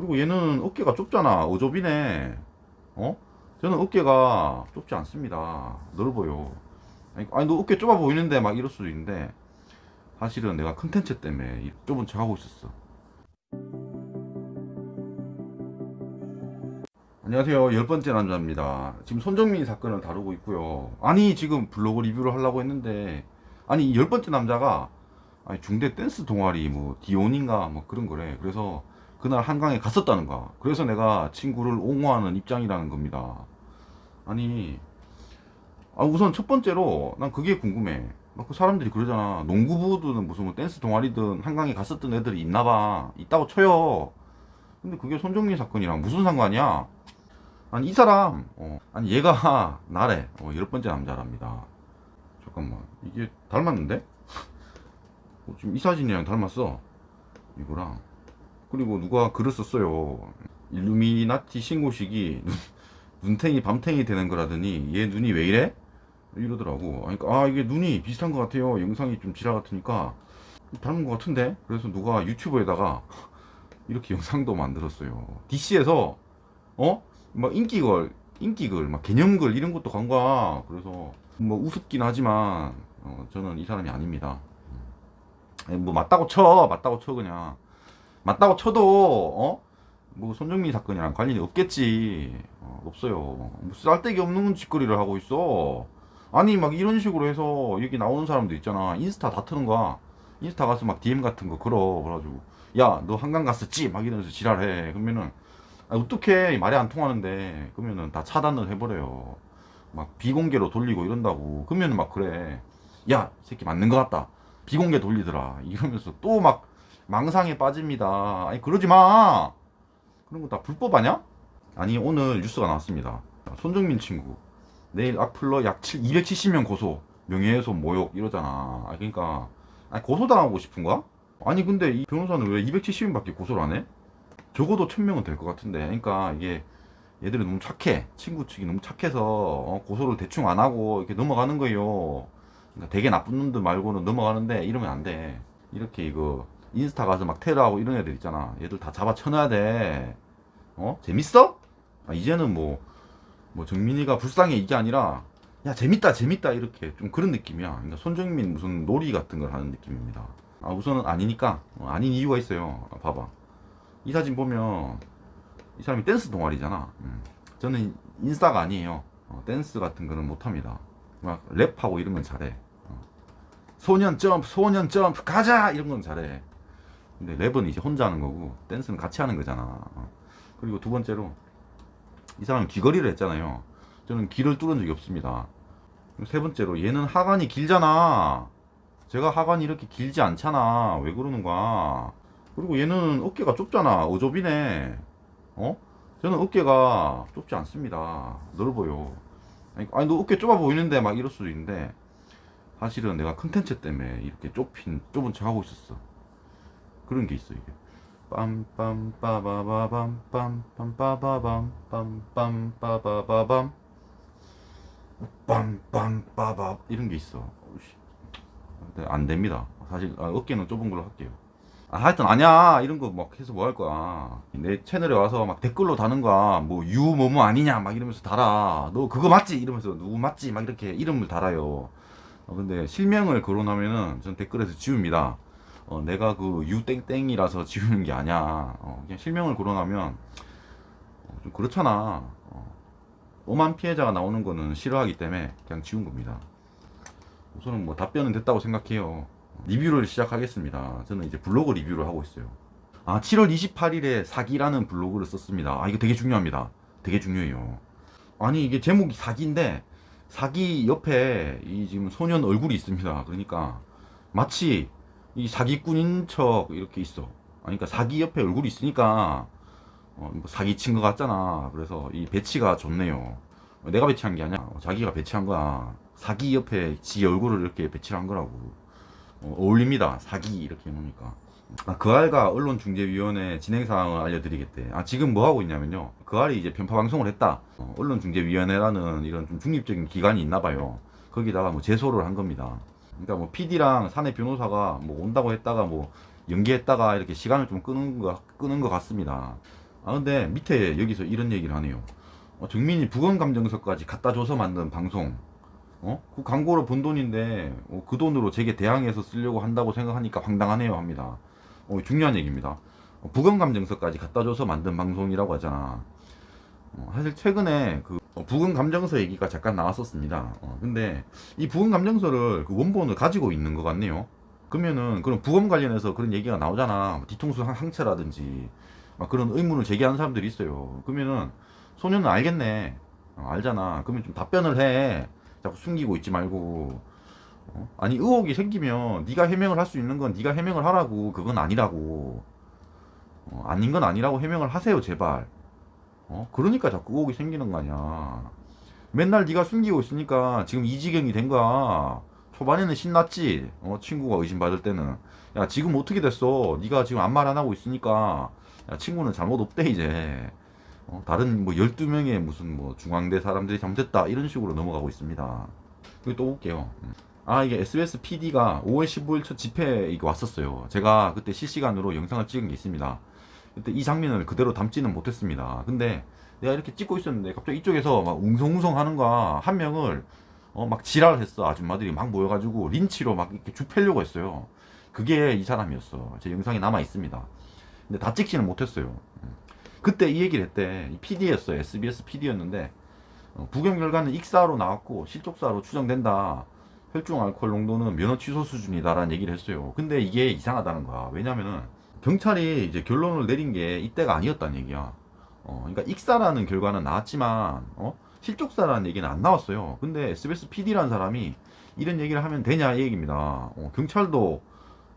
그리고 얘는 어깨가 좁잖아. 어좁이네. 어? 저는 어깨가 좁지 않습니다. 넓어요. 아니, 아니, 너 어깨 좁아 보이는데 막 이럴 수도 있는데 사실은 내가 컨텐츠 때문에 이 좁은 척 하고 있었어. 안녕하세요. 열 번째 남자입니다. 지금 손정민 사건을 다루고 있고요. 아니, 지금 블로그 리뷰를 하려고 했는데, 아니, 이열 번째 남자가, 아니, 중대 댄스 동아리, 뭐, 디온인가, 뭐 그런 거래. 그래서 그날 한강에 갔었다는 거야. 그래서 내가 친구를 옹호하는 입장이라는 겁니다. 아니, 아, 우선 첫 번째로, 난 그게 궁금해. 막 그 사람들이 그러잖아. 농구부든 무슨 뭐 댄스 동아리든 한강에 갔었던 애들이 있나 봐. 있다고 쳐요. 근데 그게 손정민 사건이랑 무슨 상관이야? 아니 이 사람 어, 아니 얘가 나래 어, 열 번째 남자랍니다 잠깐만 이게 닮았는데? 어, 지금 이 사진이랑 닮았어 이거랑 그리고 누가 글을 썼어요. 일루미나티 신고식이 눈, 눈탱이 밤탱이 되는 거라더니 얘 눈이 왜 이래? 이러더라고. 아니, 아 이게 눈이 비슷한 것 같아요. 영상이 좀 지라 같으니까. 닮은 것 같은데? 그래서 누가 유튜브에다가 이렇게 영상도 만들었어요. DC에서 어? 막 인기글, 인기글, 막 개념글 이런 것도 간 거야. 그래서 뭐 우습긴 하지만 어, 저는 이 사람이 아닙니다. 아니, 뭐 맞다고 쳐, 맞다고 쳐 그냥 맞다고 쳐도 어? 뭐 손정민 사건이랑 관련이 없겠지. 어, 없어요. 뭐 쓸데기 없는 짓거리를 하고 있어. 아니 막 이런 식으로 해서 여기 나오는 사람들 있잖아. 인스타 다 트는 거야. 인스타 가서 막 DM 같은 거 걸어. 그래가지고 야 너 한강 갔었지? 막 이러면서 지랄해. 그러면은 아, 어떻게 말이 안 통하는데 그러면은 다 차단을 해버려요. 막 비공개로 돌리고 이런다고. 그러면은 막 그래. 야, 이 새끼 맞는 것 같다. 비공개 돌리더라. 이러면서 또 막 망상에 빠집니다. 아니 그러지 마. 그런 거 다 불법 아냐? 아니 오늘 뉴스가 나왔습니다. 손정민 친구 내일 악플러 약 7, 270명 고소 명예훼손 모욕 이러잖아. 아 그러니까 아니 고소당하고 싶은 거야? 아니 근데 이 변호사는 왜 270명밖에 고소를 안 해? 적어도 1000명은 될 것 같은데 그러니까 이게 얘들이 너무 착해 친구 측이 너무 착해서 어, 고소를 대충 안 하고 이렇게 넘어가는 거예요 그러니까 되게 나쁜 놈들 말고는 넘어가는데 이러면 안 돼 이렇게 이거 인스타 가서 막 테러하고 이런 애들 있잖아 얘들 다 잡아 쳐놔야 돼 어? 재밌어? 아, 이제는 뭐, 뭐 정민이가 불쌍해 이게 아니라 야 재밌다 재밌다 이렇게 좀 그런 느낌이야 그러니까 손정민 무슨 놀이 같은 걸 하는 느낌입니다 아 우선은 아니니까 어, 아닌 이유가 있어요 아, 봐봐 이 사진 보면 이 사람이 댄스 동아리잖아. 음. 저는 인싸가 아니에요. 어, 댄스 같은 거는 못합니다. 막 랩하고 건 잘해. 어. 소년 점프, 소년 점프, 가자 이런 건 잘해. 근데 랩은 이제 혼자 하는 거고 댄스는 같이 하는 거잖아. 어. 그리고 두 번째로 이 사람은 귀걸이를 했잖아요. 저는 귀를 뚫은 적이 없습니다. 세 번째로 얘는 하관이 길잖아. 제가 하관이 이렇게 길지 않잖아. 왜 그러는 거야? 그리고 얘는 어깨가 좁잖아. 어좁이네. 어? 저는 어깨가 좁지 않습니다. 넓어요. 아니, 아니, 너 어깨 좁아 보이는데 막 이럴 수도 있는데 사실은 내가 컨텐츠 때문에 이렇게 좁힌 좁은 척 하고 있었어. 그런 게 있어 이게. 빰빰 빠바바밤 빰빰 빠바밤 빰빰 빠바바밤. 빰빰 빠바 이런 게 있어. 안 됩니다. 사실 아, 어깨는 좁은 걸로 할게요. 아, 하여튼 아니야. 이런 거 막 해서 뭐 할 거야. 내 채널에 와서 막 댓글로 다는 거야. 뭐 유 뭐뭐 아니냐 막 이러면서 달아. 너 그거 맞지? 이러면서 누구 맞지? 막 이렇게 이름을 달아요. 어, 근데 실명을 거론하면은 전 댓글에서 지웁니다 어, 내가 그 유땡땡이라서 지우는 게 아니야 어, 그냥 실명을 거론하면 어, 좀 그렇잖아 어, 엄한 피해자가 나오는 거는 싫어하기 때문에 그냥 지운 겁니다 우선은 뭐 답변은 됐다고 생각해요 리뷰를 시작하겠습니다. 저는 이제 블로그 리뷰를 하고 있어요. 아, 7월 28일에 사기라는 블로그를 썼습니다. 아, 이거 되게 중요합니다. 되게 중요해요. 아니, 이게 제목이 사기인데, 사기 옆에 이 지금 소년 얼굴이 있습니다. 그러니까, 마치 이 사기꾼인 척 이렇게 있어. 아니, 그러니까 사기 옆에 얼굴이 있으니까, 어, 뭐 사기 친 것 같잖아. 그래서 이 배치가 좋네요. 내가 배치한 게 아니야. 자기가 배치한 거야. 사기 옆에 지 얼굴을 이렇게 배치를 한 거라고. 어, 어울립니다. 사기 이렇게 해놓으니까. 아, 그 알가 언론중재위원회 진행 사항을 알려드리겠대. 아 지금 뭐 하고 있냐면요. 그 알이 이제 편파 방송을 했다. 어, 언론중재위원회라는 이런 좀 중립적인 기관이 있나 봐요. 거기다가 뭐 제소를 한 겁니다. 그러니까 뭐 PD랑 사내 변호사가 뭐 온다고 했다가 뭐 연기했다가 이렇게 시간을 좀 끄는 거 끄는 것 같습니다. 아 근데 밑에 여기서 이런 얘기를 하네요. 어, 정민이 부검 감정서까지 갖다 줘서 만든 방송. 어? 그 광고로 번 돈인데 어, 그 돈으로 제게 대항해서 쓰려고 한다고 생각하니까 황당하네요 합니다. 어, 중요한 얘기입니다. 어, 부검 감정서까지 갖다 줘서 만든 방송이라고 하잖아. 어, 사실 최근에 그 어, 부검감정서 얘기가 잠깐 나왔었습니다. 어, 근데 이 부검감정서를 그 원본을 가지고 있는 것 같네요. 그러면은 그런 부검 관련해서 그런 얘기가 나오잖아. 뭐 뒤통수 항- 항체라든지 막 그런 의문을 제기하는 사람들이 있어요. 그러면은 소년은 알겠네. 어, 알잖아. 그러면 좀 답변을 해. 자꾸 숨기고 있지 말고. 어? 아니 의혹이 생기면 네가 해명을 할 수 있는 건 네가 해명을 하라고. 그건 아니라고. 어, 아닌 건 아니라고 해명을 하세요, 제발. 어? 그러니까 자꾸 의혹이 생기는 거 아니야. 맨날 네가 숨기고 있으니까 지금 이 지경이 된 거야. 초반에는 신났지. 어, 친구가 의심받을 때는. 야, 지금 어떻게 됐어? 네가 지금 아무 말 안 하고 있으니까 야, 친구는 잘못 없대 이제. 어, 다른 뭐 12명의 무슨 뭐 중앙대 사람들이 잘못했다 이런 식으로 넘어가고 있습니다. 그리고 또 볼게요. 음. 아 이게 SBS PD가 5월 15일 첫 집회 이거 왔었어요. 제가 그때 실시간으로 영상을 찍은 게 있습니다. 그때 이 장면을 그대로 담지는 못했습니다. 근데 내가 이렇게 찍고 있었는데 갑자기 이쪽에서 막 웅성웅성 하는 거야. 한 명을 어, 막 지랄을 했어. 아줌마들이 막 모여가지고 린치로 막 이렇게 줍패려고 했어요. 그게 이 사람이었어. 제 영상이 남아 있습니다. 근데 다 찍지는 못했어요. 음. 그때 이 얘기를 했대. 이 PD였어요. SBS PD였는데 어, 부경 결과는 익사로 나왔고 실족사로 추정된다. 혈중 알코올 농도는 면허 취소 수준이다라는 얘기를 했어요. 근데 이게 이상하다는 거야. 왜냐면은 경찰이 이제 결론을 내린 게 이때가 아니었다는 얘기야. 어, 그러니까 익사라는 결과는 나왔지만 어? 실족사라는 얘기는 안 나왔어요. 근데 SBS PD라는 사람이 이런 얘기를 하면 되냐 이 얘기입니다. 어, 경찰도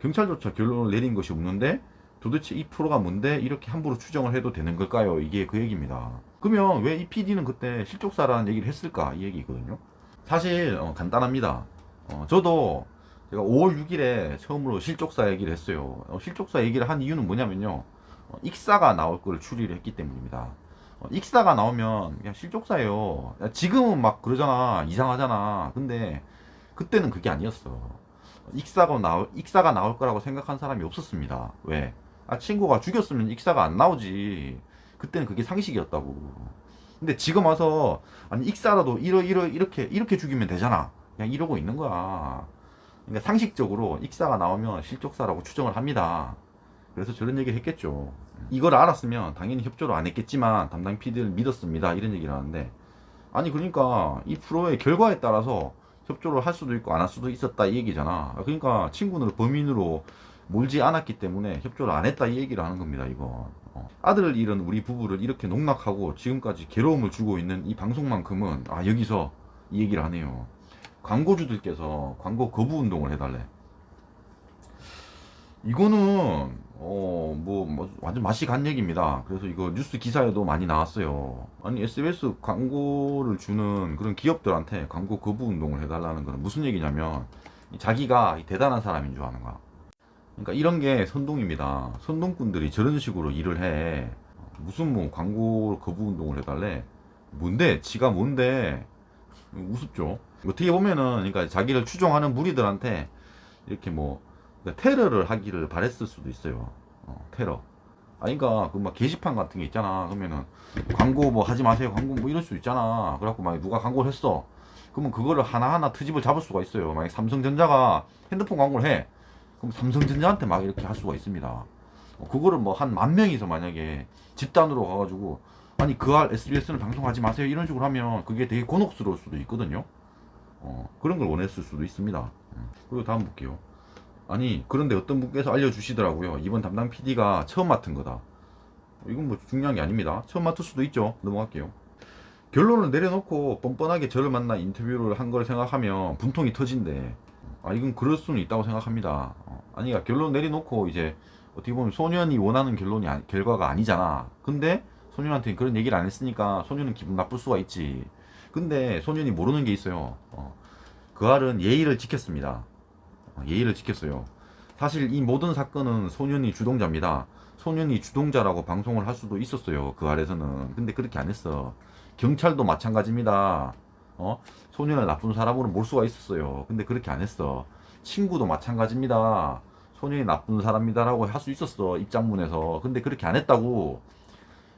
경찰조차 결론을 내린 것이 없는데 도대체 이 프로가 뭔데 이렇게 함부로 추정을 해도 되는 걸까요? 이게 그 얘기입니다. 그러면 왜 이 PD는 그때 실족사라는 얘기를 했을까? 이 얘기거든요. 사실 어, 간단합니다. 어, 저도 제가 5월 6일에 처음으로 실족사 얘기를 했어요. 어, 실족사 얘기를 한 이유는 뭐냐면요. 어, 익사가 나올 걸 추리를 했기 때문입니다. 어, 익사가 나오면 그냥 실족사예요. 야, 지금은 막 그러잖아. 이상하잖아. 근데 그때는 그게 아니었어. 익사가 나올 익사가 나올 거라고 생각한 사람이 없었습니다. 왜? 아 친구가 죽였으면 익사가 안 나오지. 그때는 그게 상식이었다고. 근데 지금 와서 아니 익사라도 이러 이러 이렇게 이렇게 죽이면 되잖아. 그냥 이러고 있는 거야. 그러니까 상식적으로 익사가 나오면 실족사라고 추정을 합니다. 그래서 저런 얘기를 했겠죠. 이걸 알았으면 당연히 협조를 안 했겠지만 담당 PD를 믿었습니다. 이런 얘기를 하는데 아니 그러니까 이 프로의 결과에 따라서 협조를 할 수도 있고 안 할 수도 있었다 이 얘기잖아. 그러니까 친구를 범인으로 몰지 않았기 때문에 협조를 안 했다 이 얘기를 하는 겁니다. 이거 어. 아들을 잃은 우리 부부를 이렇게 농락하고 지금까지 괴로움을 주고 있는 이 방송만큼은 아 여기서 이 얘기를 하네요. 광고주들께서 광고 거부 운동을 해달래. 이거는 어 뭐 뭐 완전 맛이 간 얘기입니다. 그래서 이거 뉴스 기사에도 많이 나왔어요. 아니 SBS 광고를 주는 그런 기업들한테 광고 거부 운동을 해달라는 거는 무슨 얘기냐면 자기가 대단한 사람인 줄 아는 거야. 그러니까 이런 게 선동입니다. 선동꾼들이 저런 식으로 일을 해. 무슨 뭐 광고 거부 운동을 해달래? 뭔데? 지가 뭔데? 우습죠. 어떻게 보면은 그러니까 자기를 추종하는 무리들한테 이렇게 뭐 그러니까 테러를 하기를 바랬을 수도 있어요. 어, 테러. 아니, 그니까, 그 막 게시판 같은 게 있잖아. 그러면은, 광고 뭐 하지 마세요. 광고 뭐 이럴 수 있잖아. 그래갖고 막 누가 광고를 했어. 그러면 그거를 하나하나 트집을 잡을 수가 있어요. 만약 삼성전자가 핸드폰 광고를 해. 그럼 삼성전자한테 막 이렇게 할 수가 있습니다. 어, 그거를 뭐 한 만 명이서 만약에 집단으로 가가지고, 아니, 그알 SBS는 방송하지 마세요. 이런 식으로 하면 그게 되게 곤혹스러울 수도 있거든요. 어, 그런 걸 원했을 수도 있습니다. 음. 그리고 다음 볼게요. 아니 그런데 어떤 분께서 알려주시더라고요. 이번 담당 PD가 처음 맡은 거다. 이건 뭐 중요한 게 아닙니다. 처음 맡을 수도 있죠. 넘어갈게요. 결론을 내려놓고 뻔뻔하게 저를 만나 인터뷰를 한 걸 생각하면 분통이 터진대. 아 이건 그럴 수는 있다고 생각합니다. 어, 아니 그러니까 결론 내려놓고 이제 어떻게 보면 소년이 원하는 결론이 아니- 결과가 아니잖아. 근데 소년한테 그런 얘기를 안 했으니까 소년은 기분 나쁠 수가 있지 근데 소년이 모르는 게 있어요 어, 그 알은 예의를 지켰습니다 어, 예의를 지켰어요. 사실 이 모든 사건은 소년이 주동자입니다. 소년이 주동자라고 방송을 할 수도 있었어요. 그 아래서는. 근데 그렇게 안 했어. 경찰도 마찬가지입니다. 어? 소년을 나쁜 사람으로 몰 수가 있었어요. 근데 그렇게 안 했어. 친구도 마찬가지입니다. 소년이 나쁜 사람이다라고 할 수 있었어. 입장문에서. 근데 그렇게 안 했다고.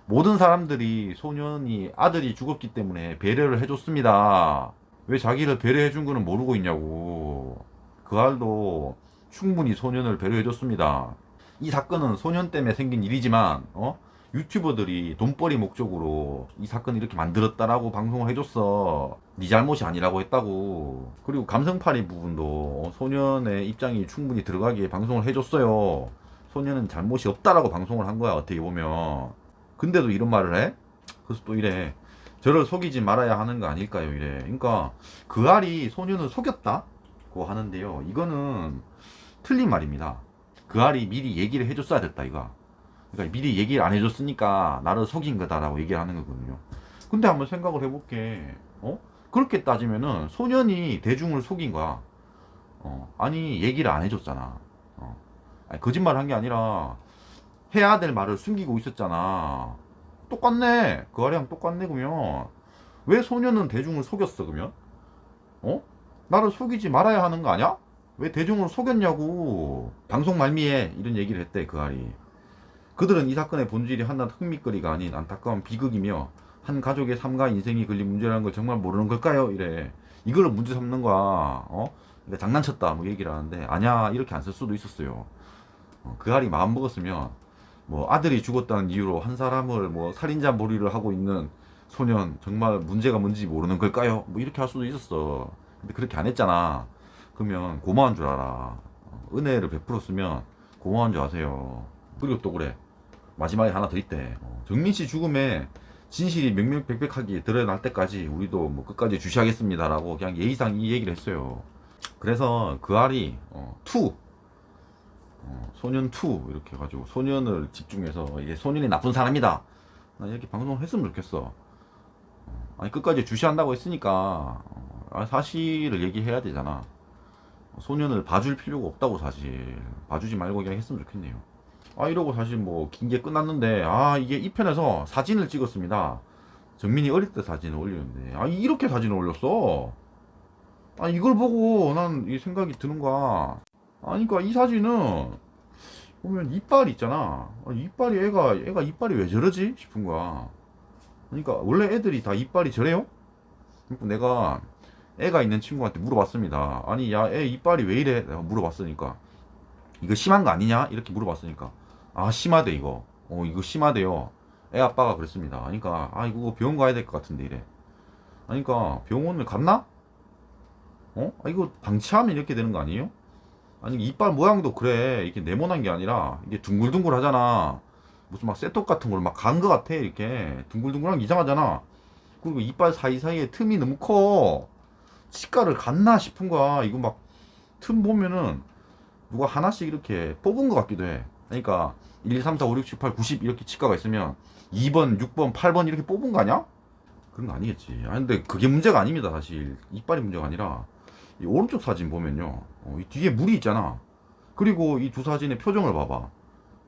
모든 사람들이 소년이 아들이 죽었기 때문에 배려를 해줬습니다. 왜 자기를 배려해준 거는 모르고 있냐고. 그 알도 충분히 소년을 배려해줬습니다. 이 사건은 소년 때문에 생긴 일이지만, 어? 유튜버들이 돈벌이 목적으로 이 사건을 이렇게 만들었다라고 방송을 해줬어. 네 잘못이 아니라고 했다고. 그리고 감성팔이 부분도 어, 소년의 입장이 충분히 들어가기에 방송을 해줬어요. 소년은 잘못이 없다라고 방송을 한 거야, 어떻게 보면. 근데도 이런 말을 해? 그래서 또 이래. 저를 속이지 말아야 하는 거 아닐까요, 이래. 그러니까 그 알이 소년을 속였다고 하는데요. 이거는 틀린 말입니다. 그 알이 미리 얘기를 해줬어야 됐다, 이거. 그러니까 미리 얘기를 안 해줬으니까 나를 속인 거다라고 얘기를 하는 거거든요. 근데 한번 생각을 해볼게. 어? 그렇게 따지면은 소년이 대중을 속인 거야. 어, 아니 얘기를 안 해줬잖아. 어. 아니, 거짓말 한 게 아니라 해야 될 말을 숨기고 있었잖아. 똑같네. 그 아래랑 똑같네 그러면 왜 소년은 대중을 속였어 그러면? 어? 나를 속이지 말아야 하는 거 아니야? 왜 대중을 속였냐고. 방송 말미에 이런 얘기를 했대 그 알이. 그들은 이 사건의 본질이 한낱 흥미거리가 아닌 안타까운 비극이며 한 가족의 삶과 인생이 걸린 문제라는 걸 정말 모르는 걸까요? 이래. 이걸 문제 삼는 거야. 어? 근데 장난쳤다 뭐 얘기를 하는데 아니야 이렇게 안 쓸 수도 있었어요. 어, 그 알이 마음 먹었으면 뭐 아들이 죽었다는 이유로 한 사람을 뭐 살인자 몰이를 하고 있는 소년 정말 문제가 뭔지 모르는 걸까요? 뭐 이렇게 할 수도 있었어. 근데 그렇게 안 했잖아. 그러면 고마운 줄 알아. 어, 은혜를 베풀었으면 고마운 줄 아세요. 그리고 또 그래. 마지막에 하나 더 있대. 어, 정민 씨 죽음에 진실이 명명백백하게 드러날 때까지 우리도 뭐 끝까지 주시하겠습니다라고 그냥 예의상 이 얘기를 했어요. 그래서 그 알이 어, 투 어, 소년 투 이렇게 해가지고 소년을 집중해서 이게 소년이 나쁜 사람이다. 나 이렇게 방송을 했으면 좋겠어. 어, 아니 끝까지 주시한다고 했으니까 어, 아, 사실을 얘기해야 되잖아. 소년을 봐줄 필요가 없다고 사실 봐주지 말고 그냥 했으면 좋겠네요. 아 이러고 사실 뭐 긴 게 끝났는데 아 이게 이 편에서 사진을 찍었습니다. 정민이 어릴 때 사진을 올리는데 아 이렇게 사진을 올렸어. 아 이걸 보고 난 이 생각이 드는 거야. 아니 그러니까 이 사진은 보면 이빨 있잖아. 아, 이빨이 애가 애가 이빨이 왜 저러지 싶은 거야. 그러니까 원래 애들이 다 이빨이 저래요? 내가 애가 있는 친구한테 물어봤습니다. 아니 야 애 이빨이 왜 이래? 내가 물어봤으니까 이거 심한 거 아니냐? 이렇게 물어봤으니까 아 심하대 이거. 어 이거 심하대요. 애 아빠가 그랬습니다. 그러니까 아 이거 병원 가야 될 것 같은데 이래. 그러니까 병원을 갔나? 어? 아, 이거 방치하면 이렇게 되는 거 아니에요? 아니 이빨 모양도 그래. 이렇게 네모난 게 아니라 이게 둥글둥글 하잖아. 무슨 막 쇠톱 같은 걸 막 간 거 같아 이렇게. 둥글둥글한 게 이상하잖아. 그리고 이빨 사이사이에 틈이 너무 커. 치과를 갔나 싶은 거야. 이거 막 틈 보면은 누가 하나씩 이렇게 뽑은 것 같기도 해. 그러니까 1, 2, 3, 4, 5, 6, 7, 8, 90 이렇게 치과가 있으면 2번, 6번, 8번 이렇게 뽑은 거 아니야? 그런 거 아니겠지. 아니 근데 그게 문제가 아닙니다 사실. 이빨이 문제가 아니라 이 오른쪽 사진 보면요. 어, 이 뒤에 물이 있잖아. 그리고 이 두 사진의 표정을 봐봐.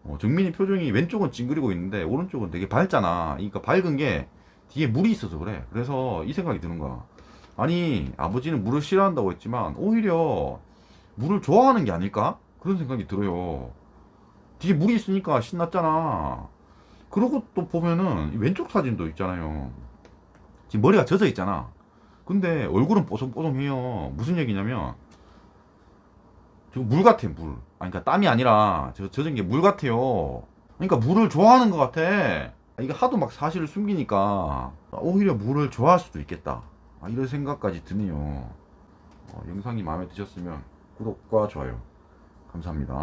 어, 정민이 표정이 왼쪽은 찡그리고 있는데 오른쪽은 되게 밝잖아. 그러니까 밝은 게 뒤에 물이 있어서 그래. 그래서 이 생각이 드는 거야. 아니 아버지는 물을 싫어한다고 했지만 오히려 물을 좋아하는 게 아닐까? 그런 생각이 들어요. 뒤에 물이 있으니까 신났잖아. 그러고 또 보면은 이 왼쪽 사진도 있잖아요. 지금 머리가 젖어 있잖아. 근데 얼굴은 뽀송뽀송해요. 무슨 얘기냐면 지금 물 같아 물. 아니 그러니까 땀이 아니라 저 젖은 게 물 같아요. 그러니까 물을 좋아하는 것 같아. 이게 하도 막 사실을 숨기니까 오히려 물을 좋아할 수도 있겠다. 아, 이런 생각까지 드네요. 어, 영상이 마음에 드셨으면 구독과 좋아요 감사합니다.